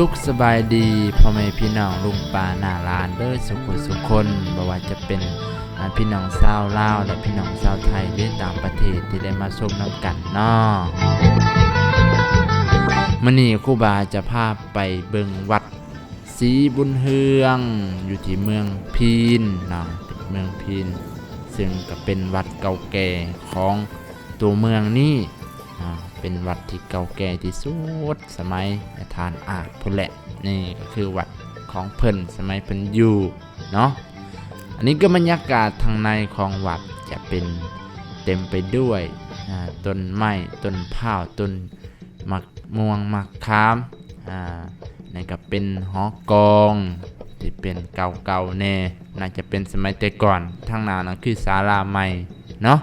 สุขสบายดีพ่อแม่พี่น้องลุงป้าหน้าลานเด้อสุขสุขคนบ่ว่าจะเป็นพี่น้องชาวลาวและพี่น้องชาวไทยหรือต่างประเทศที่ได้มาชมน้ำกันเนาะมื้อนี้ครูบาจะพาไปเบิ่งวัดศรีบุญเฮือง อยู่ที่เมืองพีนเนาะเมืองพีน ซึ่งก็เป็นวัดเก่าแก่ของตัวเมืองนี้ เป็นวัดที่เก่าแก่ที่สุดสมัยทานอาจพุแหละนี่ก็คือวัดของเพิ่นสมัยเพิ่นอยู่เนาะอันนี้ก็บรรยากาศทางในของวัดจะเป็นเต็มไปด้วยต้นไม้ต้นพร้าต้นมักม่วงมักขามอ่านี่ก็เป็นหอกองที่เป็นเก่าๆแน่น่าจะเป็นสมัยแต่ก่อนทางน้านั่นคือศาลาใหม่เนาะ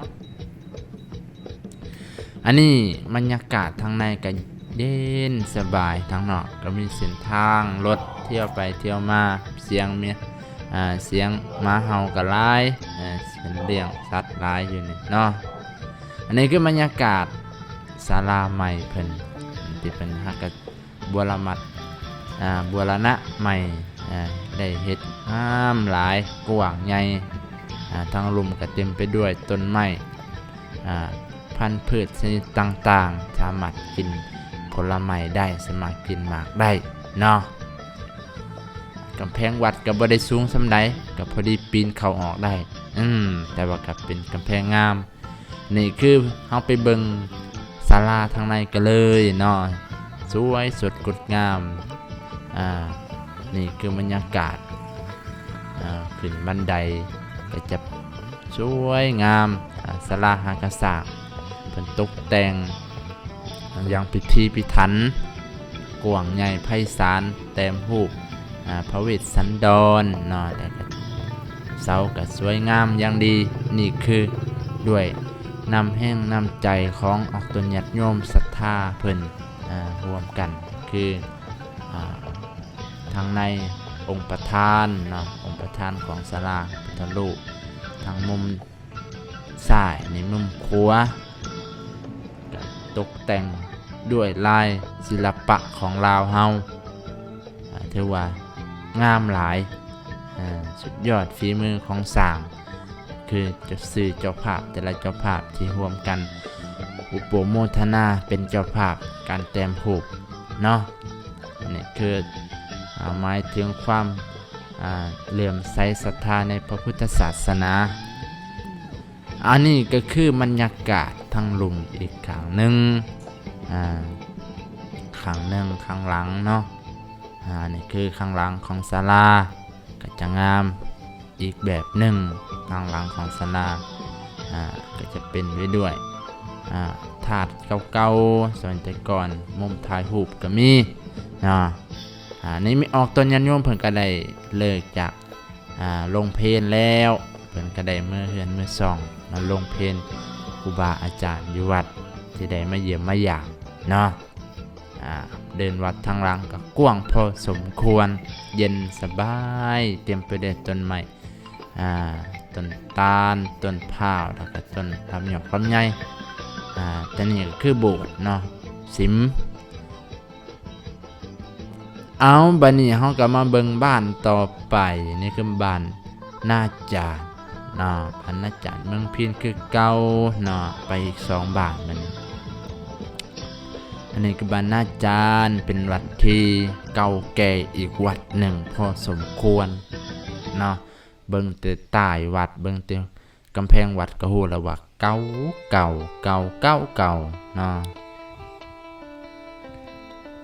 อันนี้บรรยากาศทางในก็เย็นสบายทางนอกก็มีเส้นทางรถเที่ยวไปเที่ยวมาเสียงเมียเสียงหมาเห่ากับลายอ่เป็นเลี้ยงสัตว์ลายอยู่นี่เนาะอันนี้คือบรรยากาศศาลาใหม่เพิ่นที่เป็นฮักกะบัวละมัดบัวละณะใหม่ได้เฮ็ดงามหลายกว้างใหญ่ทางลุมก็เต็มไปด้วยต้นไม้อ่า พันธุ์พืชชนิดต่างๆ สามารถกินผลไม้ได้สามารถกินหมากได้เนาะกำแพงวัดก็บ่ได้สูงสำใดก็พอดีปีนเขาออกได้ อืมแต่ว่ากับเป็นกำแพงงาม นี่คือเฮาไปเบิงศาลาทางในกันเลยเนาะสวยสดงดงาม อ่า นี่คือบรรยากาศ อ่า ขึ้นบันไดก็จะสวยงามศาลาหากษาก เป็นตกแต่งอย่างพิธีพิถันกวางใหญ่ไพศาลแต้มหูปอ่าพระเวสสันดรเนาะแต่ก็เสาก็สวยงามอย่างดีนี่คือด้วยนำแห้งนำใจของออกตนญาติโยมศรัทธาเพิ่นอ่ารวมกันคืออาทางในองค์ประธานเนาะองค์ประธานของศาลาพุทธรูปทางมุมซ้ายในมุมขวา ตกแต่งด้วยลายศิลปะของลาวเฮาอ่าถือว่างามหลายสุดยอดฝีมือของสางคือจะสื่อเจ้าภาพแต่ละเจ้าภาพที่รวมกัน อุปโมทนาเป็นเจ้าภาพการแต้มผูกเนาะอันนี่คืออหมายถึงความเหลื่อมใสศรัทธาในพระพุทธศาสนา อันนี้ก็คือบรรยากาศ ทั้งลุมอีกครั้งหนึ่งอ่าข้างหนึ่งข้างหลังเนาะอ่านี่คือข้างหลังของศาลาก็จะงามอีกแบบหนึ่งข้างหลังของศาลาอ่าก็จะเป็นไว้ด้วยอ่าถาดเก่าๆสมัยแต่ก่อนมุมถ่ายรูปก็มีเนาะอ่านี่ไม่ออกตอนยันโยมเพิ่นก็ได้เลิกจากอ่าลงเพลนแล้วเพิ่นก็ได้เมื่อเฮือนเมื่อซองมาลงเพลน รูบาอาจารย์อยู่วัดที่ได้มาเยี่ยมมาหยามเนาะเดินวัดทางหลังก็กว้างพอสมควร เย็นสบายเต็มไปด้วยต้นไม้อ่ต้นตาลต้นพร้าวแล้วก็ต้นลำหยอกลำไยแต่นี่ก็คือโบสถ์เนาะสิม เอาบัดนี้เฮาก็มาเบิงบ้านต่อไป นี่คือบ้านนาจารย์ เนาะพันนาจารย์เมืองพินคือเก่าเนาะไปอีกสองบานมันอันนี้คือบ้านนาจารย์เป็นวัดที่เก่าแก่อีกวัดหนึ่งพอสมควรเนาะเบิ่งแต่ใต้วัดเบิ่งแต่กำแพงวัดก็ฮู้แล้วว่าเก่าเก่าเก่าเก่าเก่าเนาะ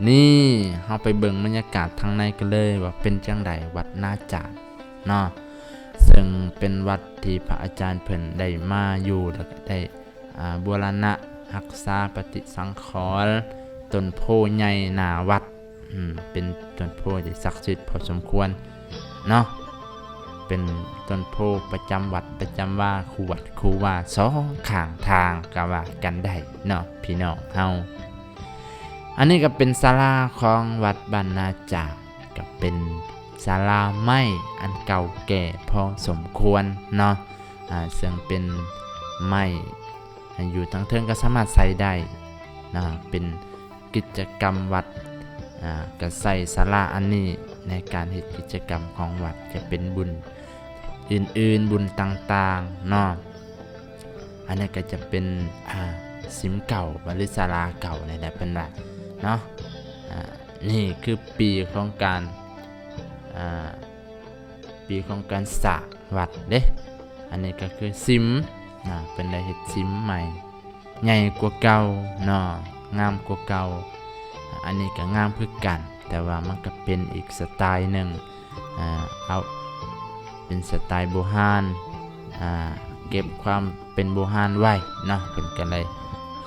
นี่เฮาไปเบิ่งบรรยากาศทางในกันเลยว่าเป็นจังไดวัดนาจารย์เนาะ ซึ่งเป็นวัดที่พระอาจารย์เพิ่นได้มาอยู่แล้วก็ได้บูรณะรักษาปฏิสังขรณ์ต้นโพใหญ่หน้าวัดเป็นต้นโพที่ศักดิ์สิทธิ์พอสมควรเนาะเป็นต้นโพประจำวัดประจำว่าคูวัดคูว่าสองข้างทางก็ว่ากันได้เนาะพี่น้องเฮาอันนี้ก็เป็นศาลาของวัดบรรณาจากกับเป็น ศาลาไม้อันเก่าแก่พอสมควรเนาะอ่าซึ่งเป็นไม้อยู่ทั้งเทิงก็สามารถใส่ได้นะเป็นกิจกรรมวัดอ่าก็ใส่ศาลาอันนี้ในการเฮ็ดกิจกรรมของวัดจะเป็นบุญอื่นๆบุญต่างๆเนาะอันนี้ก็จะเป็นอ่าสิมเก่าหรือศาลาเก่าในแหละเป็นว่าเนาะอ่านี่คือปีของการ ปีของการสร้างวัดเด้อันนี้ก็คือซิมนะเป็นได้เฮ็ดซิมใหม่ ใหญ่กว่าเก่าเนาะงามกว่าเก่าอันนี้ก็งามคือกัน แต่ว่ามันก็เป็นอีกสไตล์หนึ่งเอาเป็นสไตล์โบราณอ่าเก็บความเป็นโบราณไว้เนาะเพิ่นก็เลย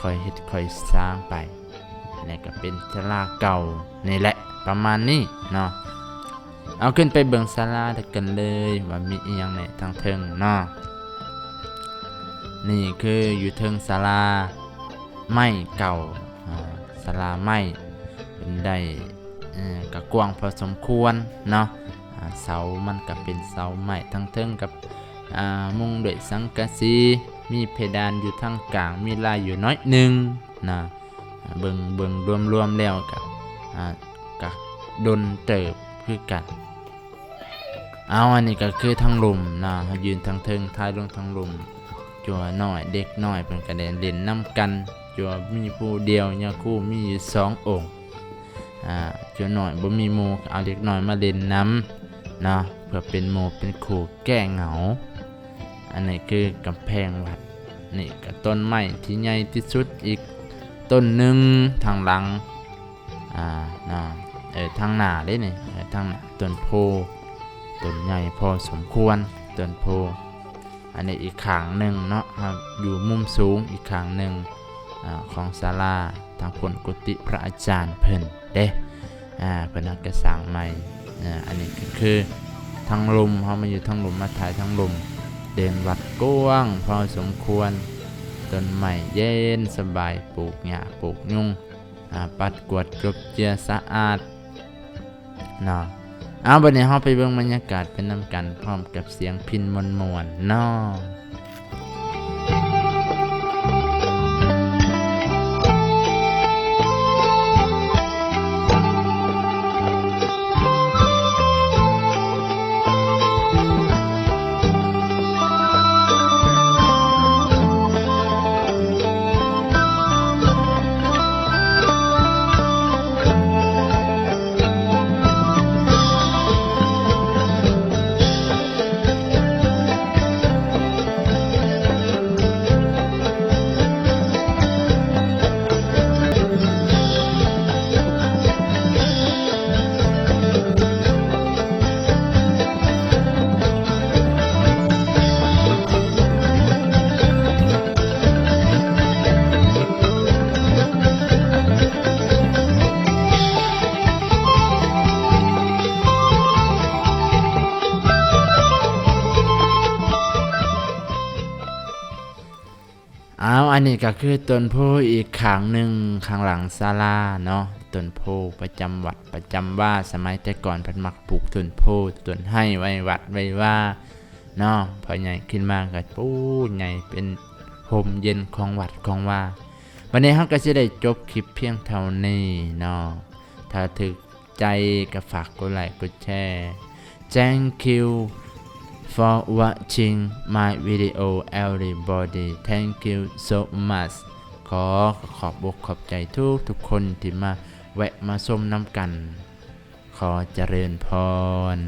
คอยเฮ็ดคอยสร้างไปอันนี้ก็เป็นศาลาเก่านี่แหละประมาณนี้เนาะ เอาขึ้นไปเบิ่งศาลาเด็กกันเลยว่ามีอีหยังในทางเทิงเนาะนี่คืออยู่เทิงศาลาไม้เก่าอ่าศาลาไม้เป็นได้เอ่อกะกวางพอสมควรเนาะเสามันก็เป็นเสาไม้ทางเทิงกับมุงด้วยสังกะสีมีเพดานอยู่ทางกลางมีลายอยู่น้อยหนึ่งนะเบิงเบิงรวมๆแล้วกับอ่ากะดนเติบ คือกัน เอาอันนี้ก็คือทั้งลุมนะเขายืนทั้งเทิงท้ายลงทั้งลุมจัวหน้อยเด็กหน้อยเป็นกระเด็นเล่นน้ำกันจัวมีผู้เดียวยาคู่มีอยู่สององค์อ่าจัวหน้อยบ่มีหมู่เอาเด็กหน้อยมาเล่นน้ำนะเพื่อเป็นหมู่เป็นคู่แก้เหงา อันนี้คือกำแพงวัดนี่ก็ต้นไม้ที่ใหญ่ที่สุดอีกต้นหนึ่งทางหลังอ่านะ เออทางหน้าได้นี่เออทางหน้าต้นโพต้นใหญ่พอสมควรต้นโพอันนี้อีกขางหนึ่งเนาะครับอยู่มุมสูงอีกขางหนึ่งอของศาลาทางผลกุฏิพระอาจารย์เพิ่นเด้อ่าเพิ่นนักระสังใหม่อ่าอันนี้ก็คือทางลมเขามาอยู่ทางลมมาถ่ายทางลมเดินวัดกว้างพอสมควรต้นไม้เย็นสบายปลูกหญ้าปลูกยุงอ่าปัดกวาดกรบเจียสะอาด เนาะเอาบัดนี้เฮาไปเบิ่งบรรยากาศเป็นน้ำกันพร้อมกับเสียงพินมวนๆเนาะาอันนี้ก็คือต้นโพอีกขางหนึ่งข้างหลังศาลาเนาะต้นโพประจำวัดประจำว่าสมัยแต่ก่อนเพิ่นมักปลูกต้นโพต้นให้ไว้วัดไว้ว่าเนาะพอใหญ่ขึ้นมาก็ปูใหญ่เป็นโฮมเย็นของวัดของว่า วันนี้เราก็จะได้จบคลิปเพียงเท่านี้เนาะถ้าถึกใจก็ฝากกดไลค์กดแชร์ Thank you for watching my video everybody thank you so much ขอขอบอกขอบใจทุกทุกคนที่มาแวะมาชมน้ำกัน ขอเจริญพร